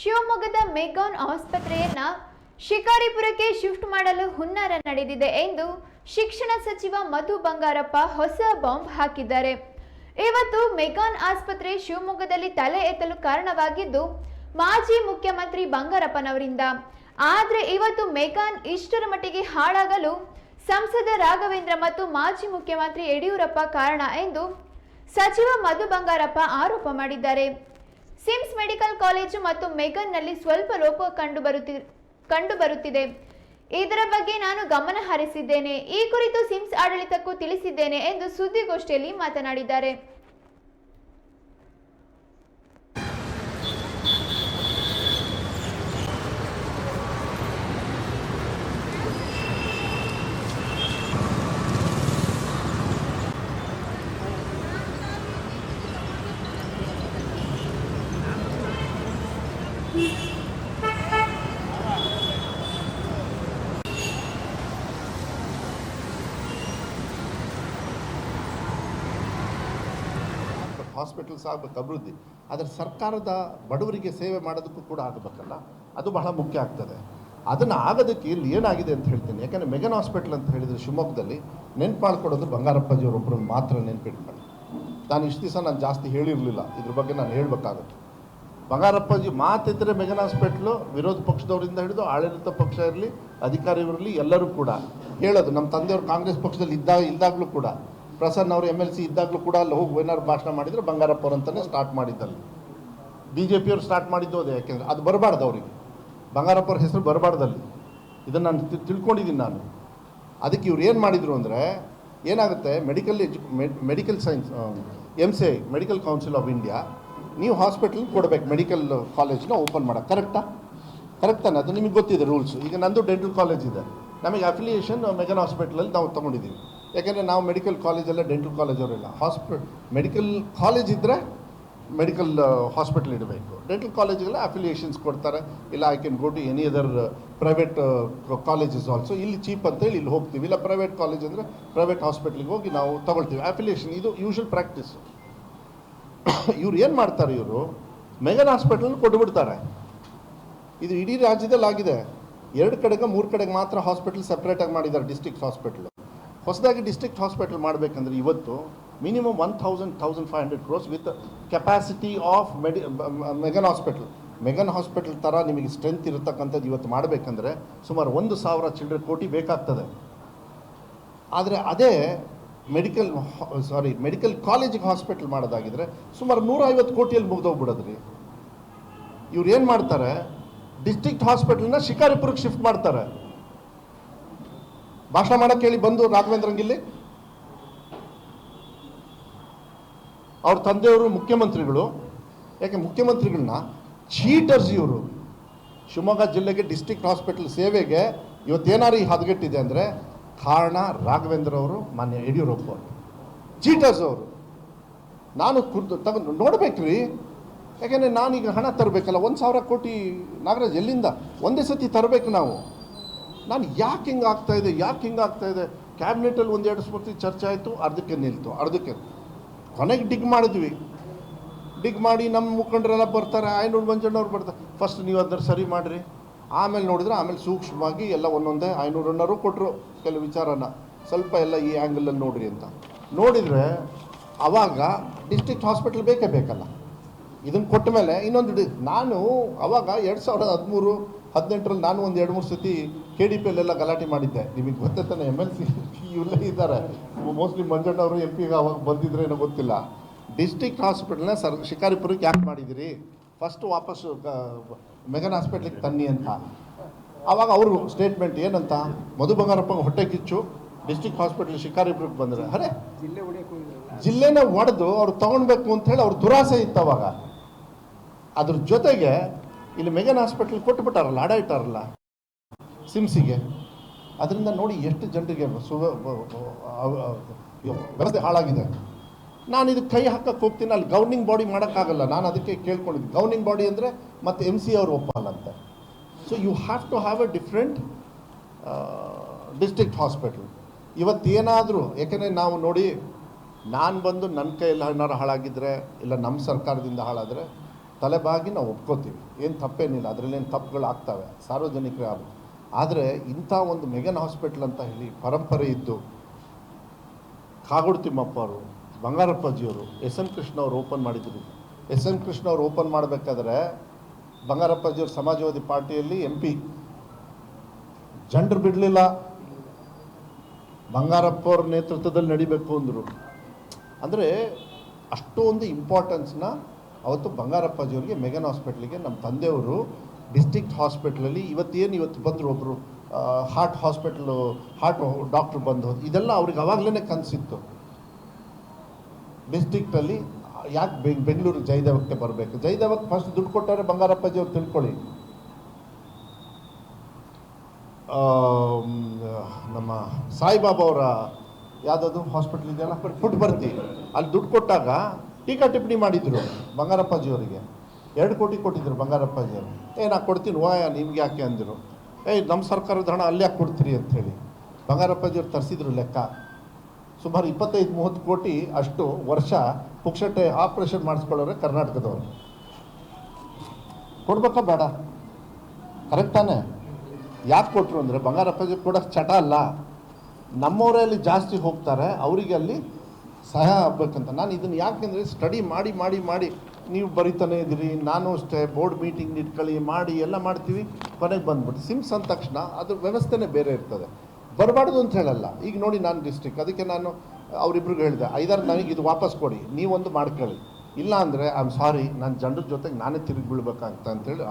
ಶಿವಮೊಗ್ಗದ McGann ಆಸ್ಪತ್ರೆಯನ್ನ ಶಿಕಾರಿಪುರಕ್ಕೆ shift ಮಾಡಲು ಹುನ್ನಾರ ನಡೆದಿದೆ ಎಂದು ಶಿಕ್ಷಣ ಸಚಿವ ಮಧು ಬಂಗಾರಪ್ಪ ಹೊಸ ಬಾಂಬ್ ಹಾಕಿದ್ದಾರೆ. ಇವತ್ತು ಮೆಗಾನ್ ಆಸ್ಪತ್ರೆ ಶಿವಮೊಗ್ಗದಲ್ಲಿ ತಲೆ ಎತ್ತಲು ಕಾರಣವಾಗಿದ್ದು, ಮಾಜಿ ಮುಖ್ಯಮಂತ್ರಿ ಬಂಗಾರಪ್ಪನವರಿಂದ. ಆದ್ರೆ ಇವತ್ತು ಮೆಗಾನ್ ಇಷ್ಟರ ಮಟ್ಟಿಗೆ ಹಾಳಾಗಲು ಸಂಸದ ರಾಘವೇಂದ್ರ ಮತ್ತು ಮಾಜಿ ಮುಖ್ಯಮಂತ್ರಿ ಯಡಿಯೂರಪ್ಪ ಕಾರಣ ಎಂದು ಸಚಿವ ಮಧು ಬಂಗಾರಪ್ಪ ಆರೋಪ ಮಾಡಿದ್ದಾರೆ. ಸಿಮ್ಸ್ ಮೆಡಿಕಲ್ ಕಾಲೇಜು ಮತ್ತು ಮೆಗನ್ನಲ್ಲಿ ಸ್ವಲ್ಪ ಲೋಪ ಕಂಡು ಬರುತ್ತಿ, ಕಂಡು ಬರುತ್ತಿದೆ. ಇದರ ಬಗ್ಗೆ ನಾನು ಗಮನ ಹರಿಸಿದ್ದೇನೆ. ಈ ಕುರಿತು ಸಿಮ್ಸ್ ಆಡಳಿತಕ್ಕೂ ತಿಳಿಸಿದ್ದೇನೆ ಎಂದು ಸುದ್ದಿಗೋಷ್ಠಿಯಲ್ಲಿ ಮಾತನಾಡಿದ್ದಾರೆ. ಹಾಸ್ಪಿಟಲ್ಸ್ ಆಗಬೇಕು, ಅಭಿವೃದ್ಧಿ. ಆದರೆ ಸರ್ಕಾರದ ಬಡವರಿಗೆ ಸೇವೆ ಮಾಡೋದಕ್ಕೂ ಕೂಡ ಆಗಬೇಕಲ್ಲ, ಅದು ಬಹಳ ಮುಖ್ಯ ಆಗ್ತದೆ. ಅದನ್ನು ಆಗೋದಕ್ಕೆ ಇಲ್ಲಿ ಏನಾಗಿದೆ ಅಂತ ಹೇಳ್ತೀನಿ. ಯಾಕಂದರೆ ಮೆಗನ್ ಹಾಸ್ಪಿಟಲ್ ಅಂತ ಹೇಳಿದರೆ ಶಿವಮೊಗ್ಗದಲ್ಲಿ ನೆನ್ಪು ಮಾಡ್ಕೊಡೋದು ಬಂಗಾರಪ್ಪಾಜಿಯವರೊಬ್ಬರನ್ನು ಮಾತ್ರ ನೆನ್ಪಿಟ್ಕೊಳ್ಳಿ. ನಾನು ಇಷ್ಟು ದಿವಸ ನಾನು ಜಾಸ್ತಿ ಹೇಳಿರಲಿಲ್ಲ. ಇದ್ರ ಬಗ್ಗೆ ನಾನು ಹೇಳಬೇಕಾಗುತ್ತೆ. ಬಂಗಾರಪ್ಪಾಜಿ ಮಾತಿದ್ದರೆ ಮೆಗನ್ ಹಾಸ್ಪಿಟ್ಲು, ವಿರೋಧ ಪಕ್ಷದವರಿಂದ ಹಿಡಿದು ಆಡಳಿತ ಪಕ್ಷ ಇರಲಿ ಅಧಿಕಾರಿ ಇರಲಿ, ಎಲ್ಲರೂ ಕೂಡ. ಹೇಳೋದು, ನಮ್ಮ ತಂದೆಯವರು ಕಾಂಗ್ರೆಸ್ ಪಕ್ಷದಲ್ಲಿ ಇದ್ದಾಗ ಇದ್ದಾಗಲೂ ಕೂಡ. ಪ್ರಸನ್ನ ಅವರು ಎಂ ಎಲ್ ಸಿ ಇದ್ದಾಗಲೂ ಕೂಡ ಅಲ್ಲಿ ಹೋಗಿ ಏನಾದ್ರು ಭಾಷಣ ಮಾಡಿದರೆ ಬಂಗಾರಪ್ಪ ಅಂತಲೇ ಸ್ಟಾರ್ಟ್ ಮಾಡಿದ್ದಲ್ಲಿ. ಬಿ ಜೆ ಪಿಯವರು ಸ್ಟಾರ್ಟ್ ಮಾಡಿದ್ದು ಅದೇ ಯಾಕೆಂದರೆ ಅದು ಬರಬಾರ್ದು ಅವರಿಗೆ. ಬಂಗಾರಪ್ಪ ಅವ್ರ ಹೆಸರು ಬರಬಾರ್ದಲ್ಲಿ. ಇದನ್ನು ನಾನು ತಿಳ್ಕೊಂಡಿದ್ದೀನಿ ನಾನು. ಅದಕ್ಕೆ ಇವ್ರು ಏನು ಮಾಡಿದರು ಅಂದರೆ, ಏನಾಗುತ್ತೆ medical edu medical science M C I medical council of India ನೀವು ಹಾಸ್ಪಿಟಲ್ ಕೊಡಬೇಕು ಮೆಡಿಕಲ್ ಕಾಲೇಜ್ನ ಓಪನ್ ಮಾಡೋಕೆ ಕರೆಕ್ಟಾ ಕರೆಕ್ಟಾನೆ ಅದು ನಿಮಗೆ ಗೊತ್ತಿದೆ ರೂಲ್ಸ್ ಈಗ ನಂದು ಡೆಂಟಲ್ ಕಾಲೇಜ್ ಇದೆ. ನಮಗೆ ಅಫಿಲಿಯೇಷನ್ ಮೆಗನ್ ಹಾಸ್ಪಿಟ್ಲಲ್ಲಿ ನಾವು ತೊಗೊಂಡಿದ್ದೀವಿ. ಯಾಕೆಂದರೆ ನಾವು ಮೆಡಿಕಲ್ ಕಾಲೇಜಲ್ಲ ಡೆಂಟಲ್ ಕಾಲೇಜ್ ಅವರಿಲ್ಲ ಹಾಸ್ಪಿ ಮೆಡಿಕಲ್ ಕಾಲೇಜ್ ಇದ್ದರೆ ಮೆಡಿಕಲ್ ಹಾಸ್ಪಿಟಲ್ ಇಡಬೇಕು ಡೆಂಟಲ್ ಕಾಲೇಜಿಗೆಲ್ಲ ಅಫಿಲಿಯೇಷನ್ಸ್ ಕೊಡ್ತಾರೆ. ಇಲ್ಲ I can go to any other private colleges also ಇಲ್ಲಿ ಚೀಪ್ ಅಂತೇಳಿ ಇಲ್ಲಿ ಹೋಗ್ತೀವಿ. ಇಲ್ಲ ಪ್ರೈವೇಟ್ ಕಾಲೇಜ್ ಅಂದರೆ ಪ್ರೈವೇಟ್ ಹಾಸ್ಪಿಟ್ಲಿಗೆ ಹೋಗಿ ನಾವು ತಗೊಳ್ತೀವಿ. ಅಫಿಲಿಯೇಷನ್ ಇದು ಯೂಶಲ್ ಪ್ರಾಕ್ಟೀಸ್ ಇವ್ರು ಏನು ಮಾಡ್ತಾರೆ ಇವರು? ಮೆಗನ್ ಹಾಸ್ಪಿಟಲ್ ಕೊಟ್ಬಿಡ್ತಾರೆ. ಇದು ಇಡೀ ರಾಜ್ಯದಲ್ಲಿ ಆಗಿದೆ ಎರಡು ಕಡೆಗೆ, ಮೂರು ಕಡೆಗೆ ಮಾತ್ರ ಹಾಸ್ಪಿಟಲ್ ಸಪ್ರೇಟಾಗಿ ಮಾಡಿದ್ದಾರೆ ಡಿಸ್ಟಿಕ್ ಹಾಸ್ಪಿಟಲ್ ಹೊಸದಾಗಿ ಡಿಸ್ಟ್ರಿಕ್ಟ್ ಹಾಸ್ಪಿಟಲ್ ಮಾಡಬೇಕಂದ್ರೆ ಇವತ್ತು minimum one thousand thousand five hundred crores with capacity of medi mega hospital mega hospital ಥರ ನಿಮಗೆ ಸ್ಟ್ರೆಂತ್ ಇರತಕ್ಕಂಥದ್ದು ಇವತ್ತು ಮಾಡಬೇಕಂದ್ರೆ ಸುಮಾರು ಒಂದು ಸಾವಿರ ಚಿಲ್ಡ್ರೆ ಕೋಟಿ ಬೇಕಾಗ್ತದೆ. ಆದರೆ ಅದೇ ಮೆಡಿಕಲ್ ಸಾರಿ ಮೆಡಿಕಲ್ ಕಾಲೇಜಿಗೆ ಹಾಸ್ಪಿಟಲ್ ಮಾಡೋದಾಗಿದ್ರೆ ಸುಮಾರು ನೂರೈವತ್ತು ಕೋಟಿಯಲ್ಲಿ ಮುಗ್ದೋಗ್ಬಿಡೋದ್ರಿ. ಇವ್ರು ಏನು ಮಾಡ್ತಾರೆ? ಡಿಸ್ಟ್ರಿಕ್ಟ್ ಹಾಸ್ಪಿಟಲ್ನ ಶಿಕಾರಿಪುರಕ್ಕೆ ಶಿಫ್ಟ್ ಮಾಡ್ತಾರೆ. ಭಾಷಣ ಮಾಡಕ್ಕೆ ಹೇಳಿ ಬಂದು ರಾಘವೇಂದ್ರಂಗಿಲ್ಲಿ ಅವ್ರ ತಂದೆಯವರು ಮುಖ್ಯಮಂತ್ರಿಗಳು. ಯಾಕೆ ಮುಖ್ಯಮಂತ್ರಿಗಳನ್ನ ಚೀಟರ್ಸ್ ಇವರು. ಶಿವಮೊಗ್ಗ ಜಿಲ್ಲೆಗೆ ಡಿಸ್ಟ್ರಿಕ್ಟ್ ಹಾಸ್ಪಿಟಲ್ ಸೇವೆಗೆ ಇವತ್ತೇನಾರು ಈ ಹದಗೆಟ್ಟಿದೆ ಅಂದರೆ ಕಾರಣ ರಾಘವೇಂದ್ರ ಅವರು ಮಾನ್ಯ ಯಡಿಯೂರಪ್ಪ ಅವರು. ಚೀಟರ್ಸ್ ಅವರು. ನಾನು ಕುರ್ದು ತಗೊಂಡು ನೋಡ್ಬೇಕ್ರಿ. ಯಾಕೆಂದರೆ ನಾನೀಗ ಹಣ ತರಬೇಕಲ್ಲ, ಒಂದು ಸಾವಿರ ಕೋಟಿ ನಾಗರಾಜ್ ಎಲ್ಲಿಂದ? ಒಂದೇ ಸತಿ ತರಬೇಕು ನಾವು. ನಾನು ಯಾಕೆ ಹಿಂಗೆ ಆಗ್ತಾ ಇದೆ, ಯಾಕೆ ಹಿಂಗೆ ಆಗ್ತಾ ಇದೆ? ಕ್ಯಾಬಿನೆಟಲ್ಲಿ ಒಂದೆರಡು ಸರ್ತಿ ಚರ್ಚೆ ಆಯಿತು, ಅರ್ಧಕ್ಕೆ ನಿಲ್ತು, ಅರ್ಧಕ್ಕೆ ಕೊನೆಗೆ ಡಿಗ್ ಮಾಡಿದ್ವಿ. ಡಿಗ್ ಮಾಡಿ ನಮ್ಮ ಮುಖಂಡರೆಲ್ಲ ಬರ್ತಾರೆ ಆಯ್ನೂರು ಮಂಜಣ್ಣವ್ರು ಬರ್ತಾರೆ. ಫಸ್ಟ್ ನೀವು ಅದನ್ನ ಸರಿ ಮಾಡಿರಿ. ಆಮೇಲೆ ನೋಡಿದ್ರೆ ಆಮೇಲೆ ಸೂಕ್ಷ್ಮವಾಗಿ ಎಲ್ಲ ಒಂದೊಂದೇ ಐನೂರನ್ನರು ಕೊಟ್ಟರು ಕೆಲವು ವಿಚಾರನ. ಸ್ವಲ್ಪ ಎಲ್ಲ ಈ ಆ್ಯಂಗಲಲ್ಲಿ ನೋಡ್ರಿ ಅಂತ. ನೋಡಿದರೆ ಆವಾಗ ಡಿಸ್ಟ್ರಿಕ್ಟ್ ಹಾಸ್ಪಿಟಲ್ ಬೇಕೇ ಬೇಕಲ್ಲ. ಇದನ್ನು ಕೊಟ್ಟ ಮೇಲೆ ಇನ್ನೊಂದು ನಾನು ಅವಾಗ ಎರಡು ಸಾವಿರದ ಹದಿಮೂರು ಹದಿನೆಂಟರಲ್ಲಿ ನಾನು ಒಂದು ಎರಡು ಮೂರು ಸತಿ ಕೆ ಡಿ ಪಿ ಅಲ್ಲೆಲ್ಲ ಗಲಾಟೆ ಮಾಡಿದ್ದೆ. ನಿಮಗೆ ಗೊತ್ತೇ ತಾನೆ ಎಂ ಎಲ್ ಸಿ ಇವರೇ ಇದ್ದಾರೆ ಮೋಸ್ಟ್ಲಿ ಮಂಜಣ್ಣವರು ಎಂ ಪಿಗೆ ಅವಾಗ ಬಂದಿದ್ರೆ ಏನೋ ಗೊತ್ತಿಲ್ಲ. ಡಿಸ್ಟಿಕ್ ಹಾಸ್ಪಿಟಲ್ನ ಸರ್ ಶಿಕಾರಿಪುರಕ್ಕೆ ಯಾಕೆ ಮಾಡಿದಿರಿ ಫಸ್ಟ್ ವಾಪಸ್ಸು ಮೆಗನ್ ಹಾಸ್ಪಿಟ್ಲಿಗೆ ತನ್ನಿ ಅಂತ. ಆವಾಗ ಅವರು ಸ್ಟೇಟ್ಮೆಂಟ್ ಏನಂತ? ಮಧು ಬಂಗಾರಪ್ಪ ಹೊಟ್ಟೆ ಕಿಚ್ಚು ಡಿಸ್ಟಿಕ್ ಹಾಸ್ಪಿಟಲ್ ಶಿಕಾರಿಪುರಕ್ಕೆ ಬಂದರೆ. ಅರೆ ಜಿಲ್ಲೆನ ಒಡೆದು ಅವ್ರು ತಗೊಳ್ಬೇಕು ಅಂತ ಹೇಳಿ ಅವ್ರ ದುರಾಸೆ ಇತ್ತು ಅವಾಗ. ಅದ್ರ ಜೊತೆಗೆ ಇಲ್ಲಿ ಮೆಗನ್ ಹಾಸ್ಪಿಟಲ್ ಕೊಟ್ಬಿಟ್ಟಾರಲ್ಲ ಅಡ ಇಟ್ಟಾರಲ್ಲ, ಸಿಮ್ಸಿಗೆ. ಅದರಿಂದ ನೋಡಿ ಎಷ್ಟು ಜನರಿಗೆ ವ್ಯವಸ್ಥೆ ಹಾಳಾಗಿದೆ. ನಾನು ಇದಕ್ಕೆ ಕೈ ಹಾಕಕ್ಕೆ ಹೋಗ್ತೀನಿ, ಅಲ್ಲಿ ಗೌರ್ನಿಂಗ್ ಬಾಡಿ ಮಾಡೋಕ್ಕಾಗಲ್ಲ. ನಾನು ಅದಕ್ಕೆ ಕೇಳ್ಕೊಂಡಿದ್ದೆ ಗೌರ್ನಿಂಗ್ ಬಾಡಿ ಅಂದರೆ ಮತ್ತು ಎಂ ಸಿ ಅವರು ಒಪ್ಪಲ್ಲಂತೆ. So you have to have a different district hospital ಇವತ್ತೇನಾದರೂ ಯಾಕೆಂದರೆ ನಾವು ನೋಡಿ, ನಾನು ಬಂದು ನನ್ನ ಕೈಯಲ್ಲಿ ಏನಾರು ಹಾಳಾಗಿದ್ದರೆ ಇಲ್ಲ ನಮ್ಮ ಸರ್ಕಾರದಿಂದ ಹಾಳಾದರೆ ತಲೆಬಾಗಿ ನಾವು ಒಪ್ಕೋತೀವಿ. ಏನು ತಪ್ಪೇನಿಲ್ಲ. ಅದರಲ್ಲೇನು ತಪ್ಪುಗಳು ಆಗ್ತವೆ. ಸಾರ್ವಜನಿಕರ ಆದರೆ ಇಂಥ ಒಂದು ಮೆಗನ್ ಹಾಸ್ಪಿಟ್ಲ್ ಅಂತ ಹೇಳಿ ಪರಂಪರೆ ಇದ್ದು ಕಾಗೋಡು ತಿಮ್ಮಪ್ಪ ಅವರು ಬಂಗಾರಪ್ಪಾಜಿಯವರು, ಎಸ್ ಎನ್ ಕೃಷ್ಣ ಅವರು ಓಪನ್ ಮಾಡಿದ್ರು. ಎಸ್ ಎನ್ ಕೃಷ್ಣ ಅವರು ಓಪನ್ ಮಾಡಬೇಕಾದ್ರೆ ಬಂಗಾರಪ್ಪಾಜಿಯವರು ಸಮಾಜವಾದಿ ಪಾರ್ಟಿಯಲ್ಲಿ ಎಂ ಪಿ. ಜನರು ಬಿಡಲಿಲ್ಲ. ಬಂಗಾರಪ್ಪ ಅವ್ರ ನೇತೃತ್ವದಲ್ಲಿ ನಡಿಬೇಕು ಅಂದರು. ಅಂದರೆ ಅಷ್ಟೊಂದು ಇಂಪಾರ್ಟೆನ್ಸ್ನ ಅವತ್ತು ಬಂಗಾರಪ್ಪಾಜಿಯವರಿಗೆ ಮೆಗನ್ ಹಾಸ್ಪಿಟ್ಲಿಗೆ ನಮ್ಮ ತಂದೆಯವರು ಡಿಸ್ಟಿಕ್ಟ್ ಹಾಸ್ಪಿಟ್ಲಲ್ಲಿ ಇವತ್ತೇನು ಇವತ್ತು ಬಂದರು ಒಬ್ಬರು ಹಾರ್ಟ್ ಹಾಸ್ಪಿಟ್ಲು, ಹಾರ್ಟ್ ಡಾಕ್ಟ್ರು ಬಂದು, ಇದೆಲ್ಲ ಅವ್ರಿಗೆ ಅವಾಗಲೇ ಕನಸಿತ್ತು. ಡಿಸ್ಟಿಕ್ಟಲ್ಲಿ ಯಾಕೆ ಬೆಂಗ್ ಬೆಂಗಳೂರು ಜಯದೇವಕ್ಕೆ ಬರಬೇಕು? ಜಯದೇವಕ್ಕೆ ಫಸ್ಟ್ ದುಡ್ಡು ಕೊಟ್ಟರೆ ಬಂಗಾರಪ್ಪಾಜಿ ಅವ್ರು ತಿಳ್ಕೊಳ್ಳಿ. ನಮ್ಮ ಸಾಯಿಬಾಬಾ ಅವರ ಯಾವುದಾದ್ರು ಹಾಸ್ಪಿಟ್ಲ್ ಇದೆಯಲ್ಲ? ಪುಟ್ಬರ್ತಿ. ಅಲ್ಲಿ ದುಡ್ಡು ಕೊಟ್ಟಾಗ ಟೀಕಾ ಟಿಪ್ಪಣಿ ಮಾಡಿದ್ರು ಬಂಗಾರಪ್ಪಾಜಿಯವರಿಗೆ ಎರಡು ಕೋಟಿ ಕೊಟ್ಟಿದ್ರು ಬಂಗಾರಪ್ಪಾಜಿಯವರು ಏ, ನಾ ಕೊಡ್ತೀನಿ ವಾಯ ನಿಮ್ಗೆ ಯಾಕೆ ಅಂದರು. ಏಯ್ ನಮ್ಮ ಸರ್ಕಾರದ ಹಣ ಅಲ್ಲಿ ಯಾಕೆ ಕೊಡ್ತೀರಿ ಅಂಥೇಳಿ ಬಂಗಾರಪ್ಪಾಜಿಯವ್ರು ತರಿಸಿದ್ರು ಲೆಕ್ಕ. ಸುಮಾರು ಇಪ್ಪತ್ತೈದು, ಮೂವತ್ತು ಕೋಟಿ ಅಷ್ಟು ವರ್ಷ ಪುಕ್ಷಟೆ ಆಪ್ರೇಷನ್ ಮಾಡಿಸ್ಕೊಳ್ಳೋರೆ ಕರ್ನಾಟಕದವರು. ಕೊಡ್ಬೇಕಾ ಬೇಡ? ಕರೆಕ್ಟ್ ತಾನೆ? ಯಾಕೆ ಕೊಟ್ಟರು ಅಂದರೆ ಬಂಗಾರಪ್ಪಾಜಿ ಕೊಡೋಕ್ಕೆ ಚಟ ಅಲ್ಲ. ನಮ್ಮವರೇ ಅಲ್ಲಿ ಜಾಸ್ತಿ ಹೋಗ್ತಾರೆ, ಅವರಿಗೆ ಅಲ್ಲಿ ಸಹಾಯ ಆಗ್ಬೇಕಂತ. ನಾನು ಇದನ್ನು ಯಾಕೆಂದರೆ ಸ್ಟಡಿ ಮಾಡಿ ಮಾಡಿ ಮಾಡಿ, ನೀವು ಬರಿತಾನೆ ಇದ್ದೀರಿ, ನಾನು ಅಷ್ಟೇ ಬೋರ್ಡ್ ಮೀಟಿಂಗ್ ಇಟ್ಕೊಳ್ಳಿ, ಮಾಡಿ, ಎಲ್ಲ ಮಾಡ್ತೀವಿ, ಕೊನೆಗೆ ಬಂದ್ಬಿಟ್ಟು ಸಿಮ್ಸ್ ಅಂದ ತಕ್ಷಣ ಅದ್ರ ವ್ಯವಸ್ಥೆನೇ ಬೇರೆ ಇರ್ತದೆ. ಬರಬಾರ್ದು ಅಂತ ಹೇಳಲ್ಲ. ಈಗ ನೋಡಿ ನಾನು ಡಿಸ್ಟಿಕ್ ಅದಕ್ಕೆ ನಾನು ಅವರಿಬ್ರಿಗೆ ಹೇಳಿದೆ, ಐದಾರು ನನಗೆ ಇದು ವಾಪಸ್ ಕೊಡಿ, ನೀವೊಂದು ಮಾಡ್ಕೊಳ್ಳಿ. ಇಲ್ಲ ಅಂದರೆ ಐ ಆಮ್ ಸಾರಿ ನಾನು ಜನರ ಜೊತೆಗೆ ನಾನೇ ತಿರುಗಿ ಬೀಳ್ಬೇಕಾಗ್ತ ಅಂತೇಳಿ